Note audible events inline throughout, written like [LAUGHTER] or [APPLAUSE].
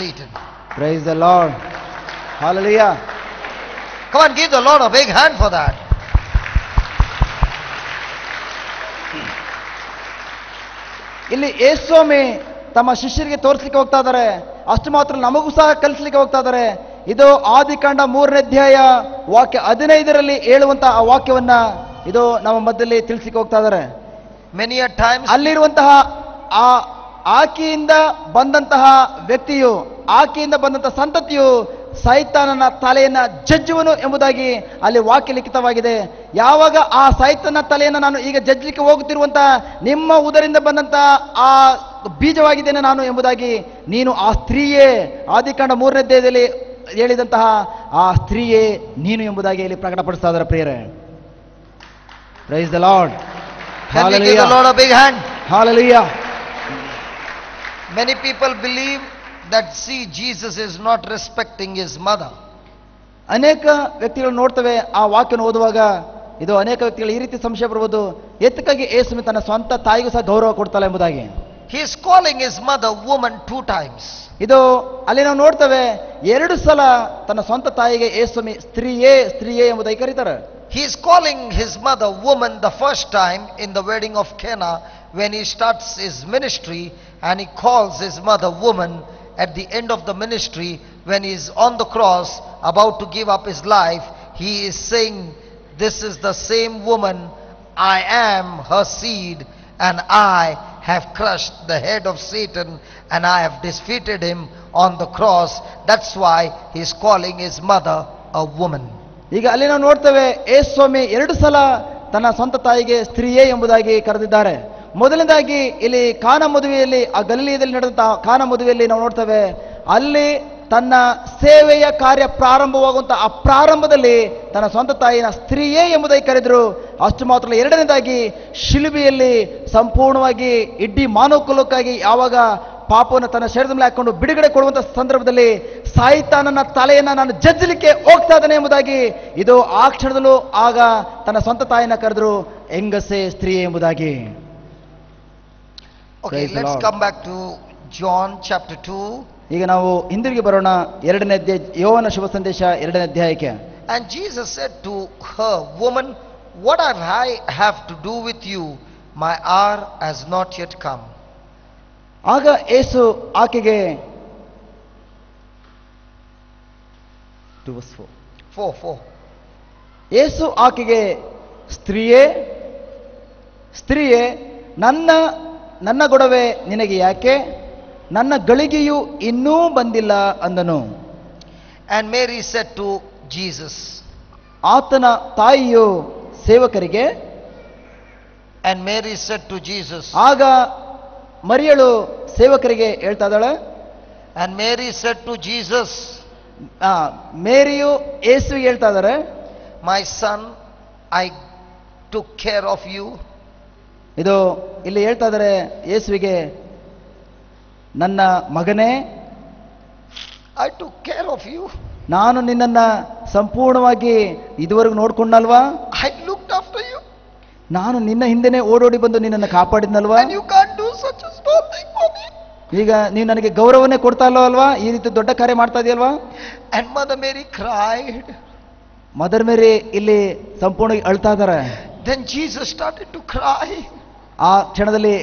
Satan. Praise the Lord. Hallelujah. Come on, give the Lord a big hand for that. ಇಲ್ಲಿ ಯೇಸ್ವಾಮಿ ತಮ್ಮ ಶಿಷ್ಯರಿಗೆ ತೋರಿಸ್ಲಿಕ್ಕೆ ಹೋಗ್ತಾ ಇದ್ದಾರೆ ಅಷ್ಟು ಮಾತ್ರ ನಮಗೂ ಸಹ ಕಲಿಸ್ಲಿಕ್ಕೆ ಹೋಗ್ತಾ ಇದ್ದಾರೆ ಇದು ಆದಿಕಾಂಡ ಮೂರನೇ ಅಧ್ಯಾಯ ವಾಕ್ಯ ಹದಿನೈದರಲ್ಲಿ ಹೇಳುವಂತಹ ಆ ವಾಕ್ಯವನ್ನ ಇದು ನಮ್ಮ ಮಧ್ಯದಲ್ಲಿ ತಿಳಿಸ್ಲಿಕ್ಕೆ ಹೋಗ್ತಾ ಇದ್ದಾರೆ Many a times, ಅಲ್ಲಿರುವಂತಹ ಆ ಆಕೆಯಿಂದ ಬಂದಂತಹ ವ್ಯಕ್ತಿಯು ಆಕೆಯಿಂದ ಬಂದಂತಹ ಸಂತತಿಯು ಸೈತಾನನ ತಲೆಯನ್ನ ಜಜ್ಜುವನು ಎಂಬುದಾಗಿ ಅಲ್ಲಿ ವಾಕ್ಯ ಲಿಖಿತವಾಗಿದೆ. ಯಾವಾಗ ಆ ಸೈತನ ತಲೆಯನ್ನು ನಾನು ಈಗ ಜಜ್ಜಲಿಕ್ಕೆ ಹೋಗುತ್ತಿರುವಂತ ನಿಮ್ಮ ಉದರಿಂದ ಬಂದಂತಹ ಆ ಬೀಜವಾಗಿದ್ದೇನೆ ನಾನು ಎಂಬುದಾಗಿ ನೀನು ಆ ಸ್ತ್ರೀಯೇ ಆದಿಕಾಂಡ ಮೂರನೇ ದೇಹದಲ್ಲಿ ಹೇಳಿದಂತಹ ಆ ಸ್ತ್ರೀಯೇ ನೀನು ಎಂಬುದಾಗಿ ಇಲ್ಲಿ ಪ್ರಕಟಪಡಿಸ್ತಾ ಇದ್ದಾರೆ ಪ್ರಿಯರೇ. Praise the Lord can we give the Lord a big hand? Hallelujah Many people believe that, see, Jesus is not respecting his mother. ಅನೇಕ ವ್ಯಕ್ತಿಗಳು ನೋಡ್ತವೆ ಆ ವಾಕ್ಯನ ಓದುವಾಗ ಇದು ಅನೇಕ ವ್ಯಕ್ತಿಗಳು ಈ ರೀತಿ ಸಂಶಯ ಬರ್ಬೋದು ಎತ್ತಕ್ಕಾಗಿ ಯೇಸುವೆ ತನ್ನ ಸ್ವಂತ ತಾಯಿಗೂ ಸಹ ಗೌರವ ಕೊಡ್ತಾಳೆ ಎಂಬುದಾಗಿ He is calling his mother woman two times. ಇದು ಅಲ್ಲಿ ನಾವು ನೋಡ್ತೇವೆ ಎರಡು ಸಲ ತನ್ನ ಸ್ವಂತ ತಾಯಿಗೆ ಯೇಸುಮಿ ಸ್ತ್ರೀಯೇ ಸ್ತ್ರೀಯೇ ಎಂಬುದಾಗಿ ಕರೀತಾರೆ He is calling his mother woman the first time in the wedding of Cana when he starts his ministry, and he calls his mother woman at the end of the ministry when he is on the cross about to give up his life. He is saying, This is the same woman, I am her seed, and I have crushed the head of Satan, and I have defeated him on the cross. That's why he is calling his mother a woman. ಈಗ ಅಲ್ಲಿ ನಾವು ನೋಡ್ತೇವೆ ಯೇಸ್ವಾಮಿ ಎರಡು ಸಲ ತನ್ನ ಸ್ವಂತ ತಾಯಿಗೆ ಸ್ತ್ರೀಯೇ ಎಂಬುದಾಗಿ ಕರೆದಿದ್ದಾರೆ ಮೊದಲನೇದಾಗಿ ಇಲ್ಲಿ ಖಾನ ಮದುವೆಯಲ್ಲಿ, ಆ ಗಲೀಲದಲ್ಲಿ ನಡೆದಂತಹ ಖಾನ ಮದುವೆಯಲ್ಲಿ ನಾವು ನೋಡ್ತೇವೆ, ಅಲ್ಲಿ ತನ್ನ ಸೇವೆಯ ಕಾರ್ಯ ಪ್ರಾರಂಭವಾಗುವಂತಹ ಆ ಪ್ರಾರಂಭದಲ್ಲಿ ತನ್ನ ಸ್ವಂತ ತಾಯಿನ ಸ್ತ್ರೀಯೇ ಎಂಬುದಾಗಿ ಕರೆದರು. ಅಷ್ಟು ಮಾತ್ರ ಎರಡನೇದಾಗಿ ಶಿಲುಬೆಯಲ್ಲಿ ಸಂಪೂರ್ಣವಾಗಿ ಇಡ್ಡಿ ಮಾನವ ಕುಲಕ್ಕಾಗಿ ಯಾವಾಗ ಪಾಪವನ್ನು ತನ್ನ ಶರೀರದ ಮೇಲೆ ಹಾಕೊಂಡು ಬಿಡುಗಡೆ ಕೊಡುವಂತ ಸಂದರ್ಭದಲ್ಲಿ ಸಾಯಿತಾನನ ತಲೆಯನ್ನ ನಾನು ಜಜ್ಜಲಿಕ್ಕೆ ಹೋಗ್ತಾ ಇದ್ದಾನೆ ಎಂಬುದಾಗಿ ಇದು ಆ ಕ್ಷಣದಲ್ಲೂ ಆಗ ತನ್ನ ಸ್ವಂತ ತಾಯಿನ ಕರೆದರು. ಹೆಂಗಸೆ ಸ್ತ್ರೀ ಎಂಬುದಾಗಿ. Okay, Praise let's come back to John chapter 2. ಈಗ ನಾವು ಹಿಂದಿರುಗಿ ಬರೋಣ ಎರಡನೇ ಅಧ್ಯಾಯ ಯೋವನ ಶುಭ ಸಂದೇಶ ಎರಡನೇ ಅಧ್ಯಾಯಕ್ಕೆ And Jesus said to her, Woman, what have I have to do with you? My hour has not yet come. ಆಗ ಏಸು ಆಕೆಗೆ Four, four. ಏಸು ಆಕೆಗೆ ಸ್ತ್ರೀಯೇ ಸ್ತ್ರೀಯೇ ನನ್ನ ನನ್ನ ಗೊಡವೆ ನಿನಗೆ ಯಾಕೆ ನನ್ನ ಗಳಿಗೆಯು ಇನ್ನೂ ಬಂದಿಲ್ಲ ಅಂದನು And Mary said to Jesus, ಆತನ ತಾಯಿಯು ಸೇವಕರಿಗೆ and Mary said to Jesus, ಆಗ ಮರಿಯಳು ಸೇವಕರಿಗೆ ಹೇಳ್ತಾ ಇದ್ದಾಳೆ and Mary said to Jesus, ಮೇರಿಯು ಏಸುವಿಗೆ ಹೇಳ್ತಾ ಇದ್ದಾರೆ My son, I took care of you. ಇದು ಇಲ್ಲಿ ಹೇಳ್ತಾ ಇದ್ದಾರೆ ಯೇಸುವಿಗೆ ನನ್ನ ಮಗನೇ I to care of you ನಾನು ನಿನ್ನನ್ನು ಸಂಪೂರ್ಣವಾಗಿ ಇದುವರೆಗೂ ನೋಡ್ಕೊಂಡಲ್ವಾ? ಐ ಲುಕ್ ಆಫ್ಟರ್ ಯು ನಾನು ನಿನ್ನ ಹಿಂದೆನೆ ಓಡೋಡಿ ಬಂದು ನಿನ್ನನ್ನು ಕಾಪಾಡಿದ್ನಲ್ವಾ? You can do such small thing for ಈಗ ನೀವು ನನಗೆ ಗೌರವನೇ ಕೊಡ್ತಾ ಇಲ್ಲೋ ಅಲ್ವಾ? ಈ ರೀತಿ ದೊಡ್ಡ ಕಾರ್ಯ ಮಾಡ್ತಾ ಇದೆಯಲ್ವಾ? And Mother Mary cried Mother Mary ಇಲ್ಲಿ ಸಂಪೂರ್ಣವಾಗಿ ಅಳ್ತಾ ಇದ್ದಾರೆ. Then Jesus started to cry. ಆ ಕ್ಷಣದಲ್ಲಿ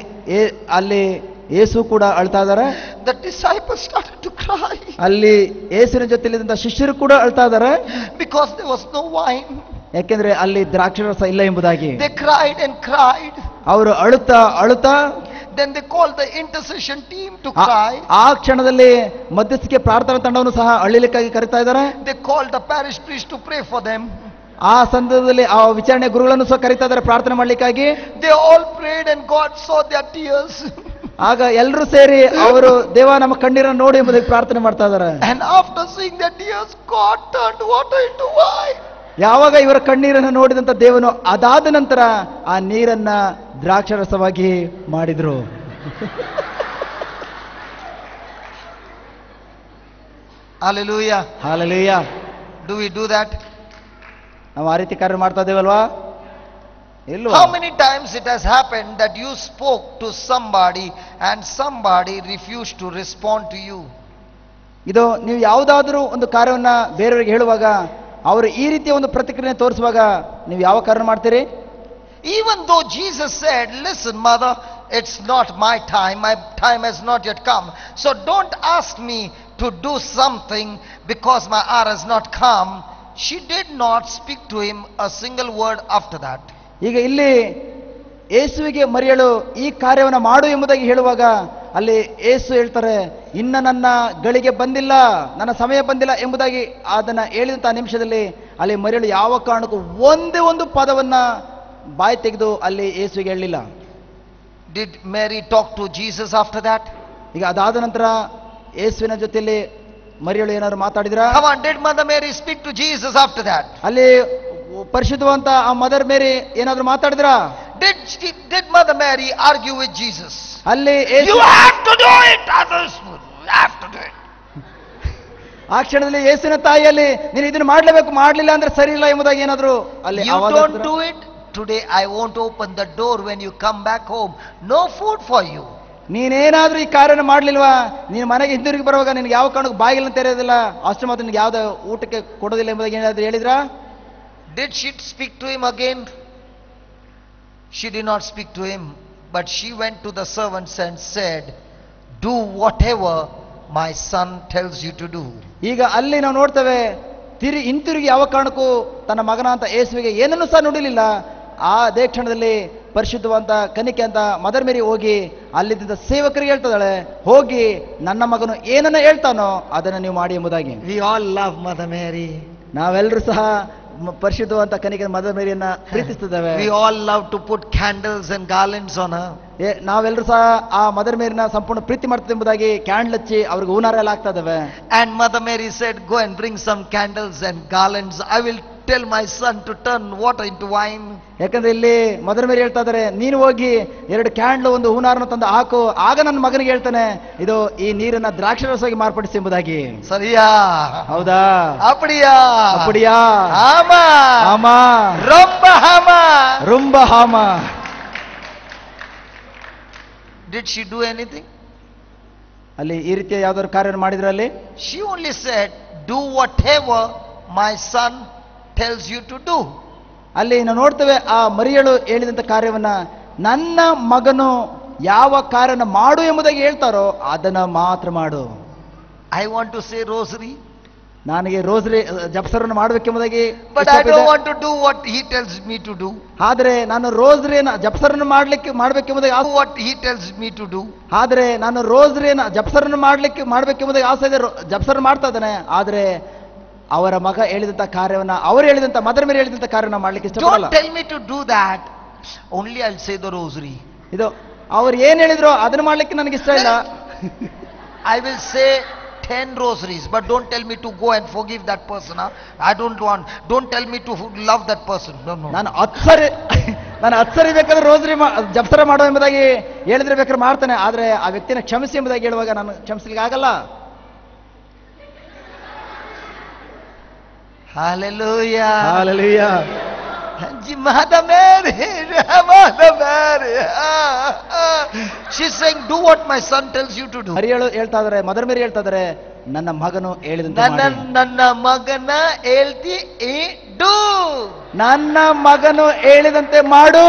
ಅಲ್ಲಿ ಏಸು ಕೂಡ ಅಳ್ತಾ ಇದ್ದಾರೆ The disciples started to cry ಅಲ್ಲಿ ಏಸುವಿನ ಜೊತೆಲಿದ್ದಂಥ ಶಿಷ್ಯರು ಕೂಡ ಅಳ್ತಾ ಇದ್ದಾರೆ there was no wine. ಯಾಕೆಂದ್ರೆ ಅಲ್ಲಿ ದ್ರಾಕ್ಷರಸ ಇಲ್ಲ ಎಂಬುದಾಗಿ They cried and cried. ಅವರು ಅಳುತ್ತಾ ಅಳುತ್ತಾ Then they call the intercession team to ಆ- cry. ಆ ಕ್ಷಣದಲ್ಲಿ ಮಧ್ಯಸ್ಥಿಕೆ ಪ್ರಾರ್ಥನಾ ತಂಡವನ್ನು ಸಹ ಅಳ್ಳಿಲಿಕ್ಕಾಗಿ ಕರೀತಾ ಇದ್ದಾರೆ They call the parish priest to pray for them. ಆ ಸಂದರ್ಭದಲ್ಲಿ ಆ ವಿಚಾರಣೆ ಗುರುಗಳನ್ನು ಸಹ ಕರೀತಾ ಇದ್ದಾರೆ ಪ್ರಾರ್ಥನೆ ಮಾಡ್ಲಿಕ್ಕಾಗಿ they all prayed and God so their tears. ಆಗ ಎಲ್ಲರೂ ಸೇರಿ ಅವರು ದೇವ ನಮ್ಮ ಕಣ್ಣೀರನ್ನು ನೋಡಿ ಎಂಬುದಕ್ಕೆ ಪ್ರಾರ್ಥನೆ ಮಾಡ್ತಾ ಇದ್ದಾರೆ ಅಂಡ್ ಆಫ್ಟರ್ wine. ಯಾವಾಗ ಇವರ ಕಣ್ಣೀರನ್ನು ನೋಡಿದಂತ ದೇವನು ಅದಾದ ನಂತರ ಆ ನೀರನ್ನ ದ್ರಾಕ್ಷರಸವಾಗಿ ಮಾಡಿದ್ರು Hallelujah. Hallelujah Do we do that? ನಾವು ಆ ರೀತಿ ಕಾರ್ಯ ಮಾಡ್ತಾ ಇದ್ದೇವಲ್ವಾ ಇಲ್ವಾ How many times it has happened that you spoke to somebody and somebody refused to respond to you ಇದು ನೀವು ಯಾವುದಾದ್ರೂ ಒಂದು ಕಾರ್ಯವನ್ನ ಬೇರೆಯವರಿಗೆ ಹೇಳುವಾಗ ಅವರು ಈ ರೀತಿಯ ಒಂದು ಪ್ರತಿಕ್ರಿಯೆ ತೋರಿಸುವಾಗ ನೀವು ಯಾವ ಕಾರ್ಯ ಮಾಡ್ತೀರಿ even though Jesus said, Listen, mother, it's not my time, my time has not yet come. So don't ask me to do something because my hour has not come. She did not speak to him a single word after that. ಈಗ ಇಲ್ಲಿ ಏಸುವಿಗೆ ಮರಿಯಳು ಈ ಕಾರ್ಯವನ್ನು ಮಾಡು ಎಂಬುದಾಗಿ ಹೇಳುವಾಗ ಅಲ್ಲಿ ಏಸು ಹೇಳ್ತಾರೆ ಇನ್ನ ನನ್ನ ಗಳಿಗೆ ಬಂದಿಲ್ಲ ನನ್ನ ಸಮಯ ಬಂದಿಲ್ಲ ಎಂಬುದಾಗಿ ಅದನ್ನು ಹೇಳಿದಂಥ ನಿಮಿಷದಲ್ಲಿ ಅಲ್ಲಿ ಮರಿಯಳು ಯಾವ ಕಾರಣಕ್ಕೂ ಒಂದೇ ಒಂದು ಪದವನ್ನ ಬಾಯಿ ತೆಗೆದು ಅಲ್ಲಿ ಏಸುವಿಗೆ ಹೇಳಲಿಲ್ಲ did Mary talk to Jesus after that? ಈಗ ಅದಾದ ನಂತರ ಏಸುವಿನ ಜೊತೆಯಲ್ಲಿ ಮರಿಯಳು ಏನಾದ್ರು ಮಾತಾಡಿದ್ರಾ? Did Mother Mary speak to Jesus after ಅಲ್ಲಿ ಪರಿಶುದ್ಧವಂತ ಆ ಮದರ್ ಮೇರಿ ಏನಾದರೂ ಮಾತಾಡಿದ್ರ? Did did Mother Mary argue with Jesus ಅಲ್ಲಿ you have to do it to it ಆ ಕ್ಷಣದಲ್ಲಿ ಯೇಸನ ತಾಯಿಯಲ್ಲಿ ನೀನು ಇದನ್ನು ಮಾಡಲೇಬೇಕು ಮಾಡ್ಲಿಲ್ಲ ಅಂದ್ರೆ ಸರಿಯಿಲ್ಲ ಎಂಬುದಾಗಿ ಏನಾದ್ರು ಅಲ್ಲಿ you don't do it today I won't open the door when you come back home no food for you ನೀನೇನಾದ್ರೂ ಈ ಕಾರ್ಯನ ಮಾಡಲಿಲ್ವಾ? ನೀನು ಮನೆಗೆ ಹಿಂದಿರುಗಿ ಬರುವಾಗ ನಿನ್ಗೆ ಯಾವ ಕಾರಣಕ್ಕೂ ಬಾಗಿಲನ್ನು ತೆರೆಯೋದಿಲ್ಲ. ಅಷ್ಟು ಮಾತ್ರ ನಿನಗೆ ಯಾವುದೇ ಊಟಕ್ಕೆ ಕೊಡೋದಿಲ್ಲ ಎಂಬುದಾಗಿ ಏನಾದ್ರು ಹೇಳಿದ್ರ? She'd speak to him again she did not speak to him but she went to the servants and said do what whatever my son tells you to do ಈಗ ಅಲ್ಲಿ ನಾವು ನೋಡ್ತೇವೆ ತಿರಿ ಹಿಂತಿರುಗಿ ಯಾವ ಕಾರಣಕ್ಕೂ ತನ್ನ ಮಗನ ಅಂತ ಏಸುವಿಗೆ ಏನನ್ನು ಸಹ ನುಡಿಲಿಲ್ಲ. ಆ ಅದೇ ಕ್ಷಣದಲ್ಲಿ ಪರಿಶುದ್ಧವಂತ ಕನಿಕೆ ಅಂತ ಮದರ್ ಮೇರಿ ಹೋಗಿ ಅಲ್ಲಿದ್ದ ಸೇವಕರಿಗೆ ಹೇಳ್ತದಾಳೆ ಹೋಗಿ ನನ್ನ ಮಗನು ಏನನ್ನ ಹೇಳ್ತಾನೋ ಅದನ್ನ ನೀವು ಮಾಡಿ ಎಂಬುದಾಗಿ. We all love Mother Mary ನಾವೆಲ್ಲರೂ ಸಹ ಪರಿಶುದ್ಧವಂತ ಕನಿಕೆ mother ಮೇರಿಯನ್ನ [LAUGHS] ಪ್ರೀತಿಸ್ತಿದ್ದೇವೆ. We all love to put candles and garlands on ನಾವೆಲ್ಲರೂ ಸಹ ಆ ಮದರ್ ಮೇರಿನ ಸಂಪೂರ್ಣ ಪ್ರೀತಿ ಮಾಡ್ತದೆ ಎಂಬುದಾಗಿ ಕ್ಯಾಂಡಲ್ ಹಚ್ಚಿ ಅವ್ರಿಗೆ ಹೂನಾರ ಎಲ್ಲ ಆಗ್ತಾ ಇದಾವೆ and Mother Mary set go and bring some candles and garlands I will tell my son to turn water into wine. ಯಾಕಂದ್ರೆ ಇಲ್ಲಿ ಮದರ್ ಮೇರಿ ಹೇಳ್ತಾ ಇದಾರೆ ನೀನು ಹೋಗಿ ಎರಡು ಕ್ಯಾಂಡ್ಲು ಒಂದು ಹೂನಾರನ ತಂದು ಹಾಕು ಆಗ ನನ್ನ ಮಗನಿಗೆ ಹೇಳ್ತಾನೆ ಇದು ಈ ನೀರನ್ನ ದ್ರಾಕ್ಷರಸವಾಗಿ ಮಾರ್ಪಡಿಸಿ ಎಂಬುದಾಗಿ ಸರಿಯಾ ಹೌದಾ அப்படியா ಅಪ್ಪಡಿಯಾ ஆமா ಆಮಾ ரொம்ப ஆமா ರುಂಬ ಹಾಮ did she do anything ಅಲ್ಲಿ ಈ ರೀತಿಯ ಯಾವ್ದಾದ್ರು ಕಾರ್ಯ ಮಾಡಿದ್ರ ಅಲ್ಲಿ she only said do whatever my son tells you to do. ಅಲ್ಲಿ ನಾವು ನೋಡ್ತೇವೆ ಆ ಮರಿಯಳು ಹೇಳಿದಂಥ ಕಾರ್ಯವನ್ನು ನನ್ನ ಮಗನು ಯಾವ ಕಾರ್ಯನ ಮಾಡು ಎಂಬುದಾಗಿ ಹೇಳ್ತಾರೋ ಅದನ್ನು ಮಾತ್ರ ಮಾಡು. I want to say rosary ನನಗೆ ರೋಸರಿ ಜಪ್ಸರನ್ನು ಮಾಡಬೇಕೆಂಬುದಾಗಿ but i ಇಷ್ಟಪಟ್ಟಿದ್ದೆ. don't want to do what he tells me to do. ಆದ್ರೆ ನಾನು ರೋಸರಿನ ಜಪಸರನ್ನು ಮಾಡಲಿಕ್ಕೆ ಮಾಡಬೇಕೆಂಬುದಾಗಿ ಆಸೆ what he tells me to do. ಆದ್ರೆ ನಾನು ರೋಸರಿನ ಜಪಸರನ್ನು ಮಾಡಲಿಕ್ಕೆ ಮಾಡಬೇಕೆಂಬುದಾಗಿ ಆಸೆ ಇದೆ. ಜಪಸರನ್ನು ಮಾಡ್ತಾ ಇದ್ದಾನೆ. ಆದ್ರೆ ಅವರ ಮಗ ಹೇಳಿದಂತ ಕಾರ್ಯವನ್ನ ಅವರು ಹೇಳಿದಂತ ಮದರ್ ಮೇಲೆ ಹೇಳಿದಂತ ಕಾರ್ಯವನ್ನ ಮಾಡ್ಲಿಕ್ಕೆ ಇಷ್ಟಪಡಲ್ಲ. Tell me to do that only I say the rosary ಇದು ಅವ್ರು ಏನ್ ಹೇಳಿದ್ರು ಅದನ್ನ ಮಾಡ್ಲಿಕ್ಕೆ ನನಗೆ ಇಷ್ಟ ಇಲ್ಲ. I will say 10 rosaries, but don't tell me to go and for that that person I don't want don't tell me to love that person. ನಾನು ಹತ್ತು ಸರಿ ನಾನು ಹತ್ತು ಸರಿ ಬೇಕಾದ್ರೆ ರೋಸರಿ ಮಾ- ಜಪಸರ ಮಾಡೋ ಎಂಬುದಾಗಿ ಹೇಳಿದ್ರೆ ಬೇಕಾದ್ರೆ ಮಾಡ್ತಾನೆ ಆದ್ರೆ ಆ ವ್ಯಕ್ತಿನ ಕ್ಷಮಿಸಿ ಎಂಬುದಾಗಿ ಹೇಳುವಾಗ ನಾನು ಕ್ಷಮಿಸ್ಲಿಕ್ಕೆ ಆಗಲ್ಲ. Hallelujah. Hallelujah. Mother Mary, Mother Mary. She's saying, do what my son tells you to do. ಹರಿಯಳು ಹೇಳ್ತಾ ಇದಾರೆ ಮದರ್ ಮೇರಿ ಹೇಳ್ತಾ ಇದಾರೆ ನನ್ನ ಮಗನು ಹೇಳಿದಂತೆ ನನ್ನ ಮಾಡಿ. ನನ್ನ ಮಗನ ಹೇಳ್ತಿ ಈ ಡು ನನ್ನ ಮಗನು ಹೇಳಿದಂತೆ ಮಾಡು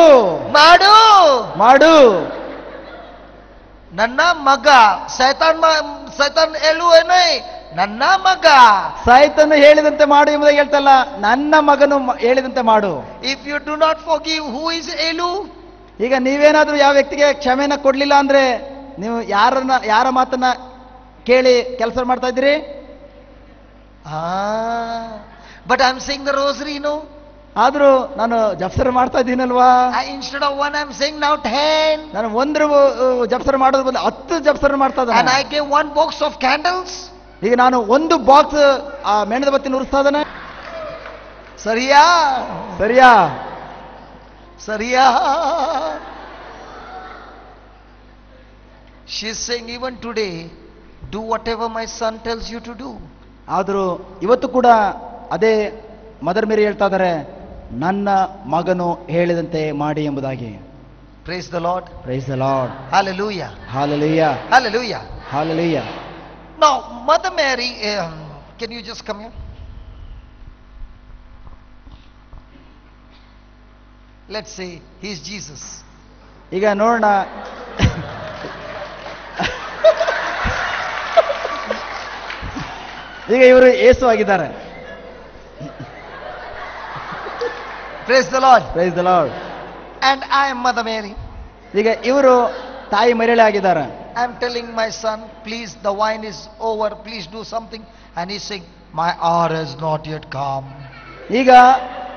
ಮಾಡು ಮಾಡು ನನ್ನ ಮಗ ಸೈತಾನ್ ಮ- ಸೈತಾನ್ ಹೇಳುವೇನೆ ನನ್ನ ಮಗ. ಸಾಯ್ತನ್ನು ಹೇಳಿದಂತೆ ಮಾಡು ಎಂಬುದಾಗಿ ಹೇಳ್ತಲ್ಲ ನನ್ನ ಮಗನು ಹೇಳಿದಂತೆ ಮಾಡು. If you do not forgive who is ಏಲು ಈಗ ನೀವೇನಾದ್ರೂ ಯಾವ ವ್ಯಕ್ತಿಗೆ ಕ್ಷಮೆನ ಕೊಡ್ಲಿಲ್ಲ ಅಂದ್ರೆ ನೀವು ಯಾರನ್ನ ಯಾರ ಮಾತನ್ನ ಕೇಳಿ ಕೆಲಸ ಮಾಡ್ತಾ ಇದ್ದೀರಿ? But I am sing the rosary no ಆದ್ರೂ ನಾನು ಜಪ್ಸರ್ ಮಾಡ್ತಾ ಇದ್ದೀನಲ್ವಾ? Instead of one I am saying now ten ನಾನು ಒಂದ್ರ ಜಪ್ಸರ್ ಮಾಡೋದ್ರ ಬದಲು ಹತ್ತು ಜಪ್ಸರ್ ಮಾಡ್ತಾ ಇದ್ದಾನೆ. I gave one box of candles ಈಗ ನಾನು ಒಂದು ಬಾಕ್ಸ್ ಆ ಮೆಣದ ಬತ್ತಿ ನುರಿಸ್ತಾ ಇದ್ದಾನೆ. ಸರಿಯಾ? ಸರಿಯಾ? ಸರಿಯಾ? She sang even today do whatever my son tells you to do ಆದರೂ ಇವತ್ತು ಕೂಡ ಅದೇ ಮದರ್ ಮೇರಿ ಹೇಳ್ತಾ ಇದ್ದಾರೆ ನನ್ನ ಮಗನು ಹೇಳಿದಂತೆ ಮಾಡಿ ಎಂಬುದಾಗಿ. Praise the Lord praise the lord Hallelujah. ಹಾಲಲೀಯ Hallelujah. ಹಾಲಲೀಯ Now, Mother Mary, um, can you just come here? Let's say he's Jesus. ಈಗ ನೋಡೋಣ ಈಗ ಇವರು ಏಸು ಆಗಿದ್ದಾರೆ Praise the Lord. Praise the Lord. And I am Mother Mary. ಈಗ ಇವರು ತಾಯಿ ಮರಿಯಳೆ ಆಗಿದ್ದಾರೆ I'm telling my son, please, the wine is over, please do something. And he's saying, My hour has not yet come. ಈಗ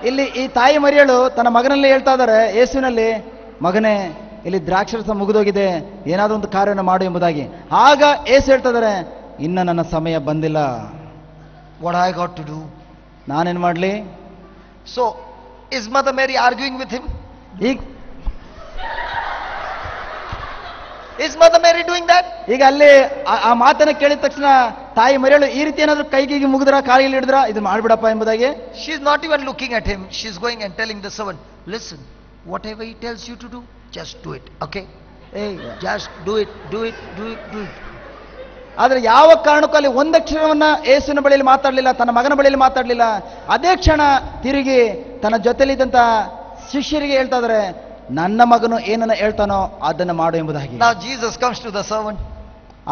ಇಲ್ಲಿ ಈ ತಾಯಿ ಮರಿಯಳು ತನ್ನ ಮಗನಲ್ಲಿ ಹೇಳ್ತಾ ಇದ್ದಾರೆ ಯೇಸುವಿನಲ್ಲಿ ಮಗನೇ ಇಲ್ಲಿ ದ್ರಾಕ್ಷರಸ ಮುಗಿದೋಗಿದೆ ಏನಾದರೂ ಒಂದು ಕಾರ್ಯವನ್ನು ಮಾಡು ಎಂಬುದಾಗಿ ಆಗ ಏಸು ಹೇಳ್ತಾ ಇದ್ದಾರೆ ಇನ್ನ ನನ್ನ ಸಮಯ ಬಂದಿಲ್ಲ What I got to do? ನಾನೇನ್ ಮಾಡಲಿ So, is Mother Mary arguing with him? ಈಗ Is Mother Mary doing that? ಈಗ ಅಲ್ಲಿ ಆ- ಆ ಮಾತನ್ನ ಕೇಳಿದ ತಕ್ಷಣ ತಾಯಿ ಮರಿಯಳು ಈ ರೀತಿ ಏನಾದ್ರು ಕೈಗೆ ಮುಗಿದ್ರ ಕಾಲಿಗೆ ಹಿಡಿದ್ರ ಇದು ಮಾಡ್ಬಿಡಪ್ಪ ಎಂಬುದಾಗಿ She's not even looking at him. She's going and telling the servant, Listen, whatever he tells you to do, just do it. Okay? ಏಯ್, Just do it, do it, do it, do it ಆದ್ರೆ ಯಾವ ಕಾರಣಕ್ಕೂ ಅಲ್ಲಿ ಒಂದಕ್ಷರವನ್ನ ಏಸಿನ ಬಳಿಯಲ್ಲಿ ಮಾತಾಡ್ಲಿಲ್ಲ ತನ್ನ ಮಗನ ಬಳಿಯಲ್ಲಿ ಮಾತಾಡ್ಲಿಲ್ಲ ಅದೇ ಕ್ಷಣ ತಿರುಗಿ ತನ್ನ ಜೊತೆಲಿದ್ದಂತ ಶಿಷ್ಯರಿಗೆ ಹೇಳ್ತಾ ಇದಾರೆ ನನ್ನ ಮಗನು ಏನನ್ನ ಹೇಳ್ತಾನೋ ಅದನ್ನು ಮಾಡು ಎಂಬುದಾಗಿ Now Jesus comes to the servant.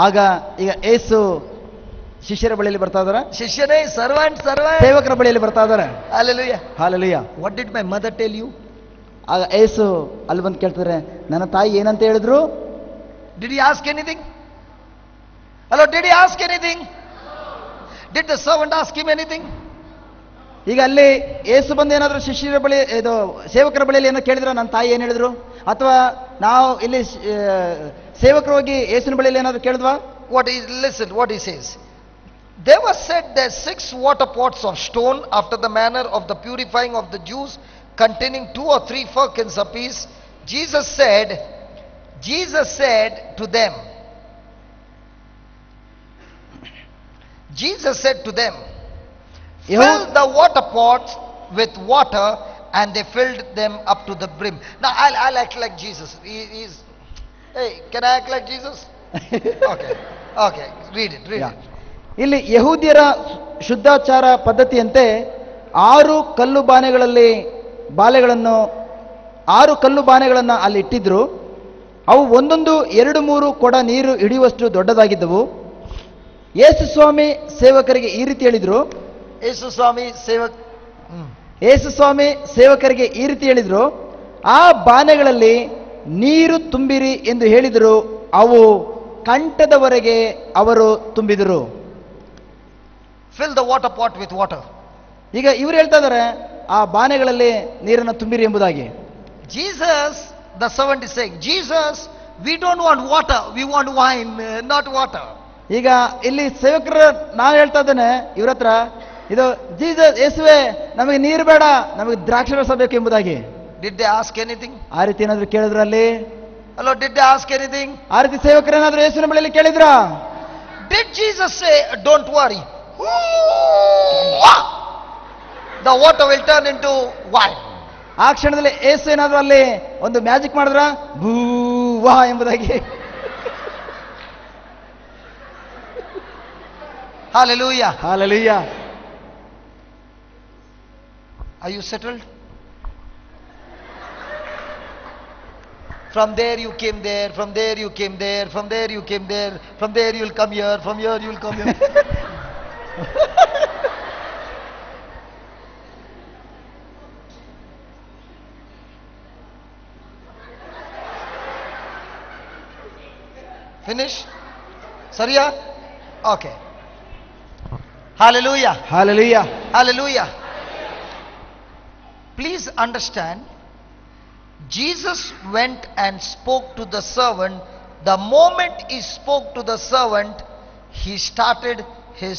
ಆಗ ಈಗ ಏಸು ಶಿಷ್ಯರ ಬಳಿಯಲ್ಲಿ ಬರ್ತಾ ಇದಾರೆ ಶಿಷ್ಯನೇ servant, ಸರ್ವ ಸೇವಕರ ಬಳಿಯಲ್ಲಿ ಬರ್ತಾ ಇದಾರೆ Hallelujah. Hallelujah What did my mother tell you? ಆಗ ಏಸು ಅಲ್ಲಿ ಬಂದು ಕೇಳ್ತಾರೆ ನನ್ನ ತಾಯಿ ಏನಂತ ಹೇಳಿದ್ರು Did he ask anything? Hello, did he ask anything? Did the servant ask him anything? ಈಗ ಅಲ್ಲಿ ಏಸು ಬಂದು ಏನಾದ್ರು ಶಿಷ್ಯರ ಬಳಿ ಇದು ಸೇವಕರ ಬಳಿಯಲ್ಲಿ ಏನೋ ಕೇಳಿದ್ರ ನನ್ನ ತಾಯಿ ಏನ್ ಹೇಳಿದ್ರು ಅಥವಾ ನಾವು ಇಲ್ಲಿ ಶ್- ಆ, ಸೇವಕರು ಹೋಗಿ ಏಸಿನ ಬಳಿಯಲ್ಲಿ ಏನಾದ್ರು ಕೇಳಿದ್ವಾ What is, listen, what he says. There was said there six water pots of stone after the manner of the purifying of the Jews, containing two or three firkins apiece. Jesus said, Jesus said to them, Jesus said to them, Yehu- fill the water pots with water, and they filled them up to the brim. Now I'll, I'll act like Jesus. He, he's, hey, can I act like Jesus? Okay, okay, read it, read Yeah. it. ಇಲ್ಲಿ ಯಹೂದ್ಯರ ಶುದ್ಧಾಚಾರ ಪದ್ಧತಿಯಂತೆ ಆರು ಕಲ್ಲು ಬಾನೆಗಳಲ್ಲಿ ಬಾಲೆಗಳನ್ನು ಆರು ಕಲ್ಲು ಬಾನೆಗಳನ್ನು ಅಲ್ಲಿ ಇಟ್ಟಿದ್ರು ಅವು ಒಂದೊಂದು ಎರಡು ಮೂರು ಕೊಡ ನೀರು ಹಿಡಿಯುವಷ್ಟು ದೊಡ್ಡದಾಗಿದ್ದವು ಯೇಸು ಸ್ವಾಮಿ ಸೇವಕರಿಗೆ ಈ ರೀತಿ ಹೇಳಿದ್ರು ಯೇಸು ಸ್ವಾಮಿ ಸೇವಕ್ ಹ್ಮ್. ಯೇಸು ಸ್ವಾಮಿ ಸೇವಕರಿಗೆ ಈ ರೀತಿ ಹೇಳಿದರು ಆ ಬಾನೆಗಳಲ್ಲಿ ನೀರು ತುಂಬಿರಿ ಎಂದು ಹೇಳಿದರು ಅವು ಕಂಠದವರೆಗೆ ಅವರು ತುಂಬಿದರು. Fill the water pot with water ಈಗ ಇವರು ಹೇಳ್ತಾ ಇದ್ದಾರೆ ಆ ಬಾನೆಗಳಲ್ಲಿ ನೀರನ್ನು ತುಂಬಿರಿ ಎಂಬುದಾಗಿ. Jesus the seventy sake Jesus we don't want water we want wine not water ಈಗ ಇಲ್ಲಿ ಸೇವಕರ ನಾನು ಹೇಳ್ತಾ ಇದ್ದೇನೆ ಇವ್ರ ಹತ್ರ ಇದು ಜೀಸಸ್ ಯೇಸುವೆ ನಮಗೆ ನೀರು ಬೇಡ ನಮಗೆ ದ್ರಾಕ್ಷಿ ರಸ ಬೇಕು ಎಂಬುದಾಗಿ. Did they ask anything? ಆ ರೀತಿ ಏನಾದ್ರು ಕೇಳಿದ್ರ ಅಲ್ಲಿ did ask anything ask anything? ಆ ರೀತಿ ಸೇವಕರೇನಾದ್ರು ಯೇಸುವಿನ ಬಳಿಯಲ್ಲಿ ಕೇಳಿದ್ರ? Did Jesus say don't the water will turn into wine ಆ ಕ್ಷಣದಲ್ಲಿ ಏಸು ಏನಾದ್ರು ಅಲ್ಲಿ ಒಂದು ಮ್ಯಾಜಿಕ್ ಮಾಡಿದ್ರ? ಭೂ ವಾ ಎಂಬುದಾಗಿ. Hallelujah hallelujah Are you settled? From there you came there, from there you came there, from there you came there, from there you'll come here, from here you'll come here. [LAUGHS] Finish? Sariya? Okay. Hallelujah. Hallelujah. Hallelujah. Please understand, Jesus went and spoke to the servant. The moment he spoke to the servant, he started his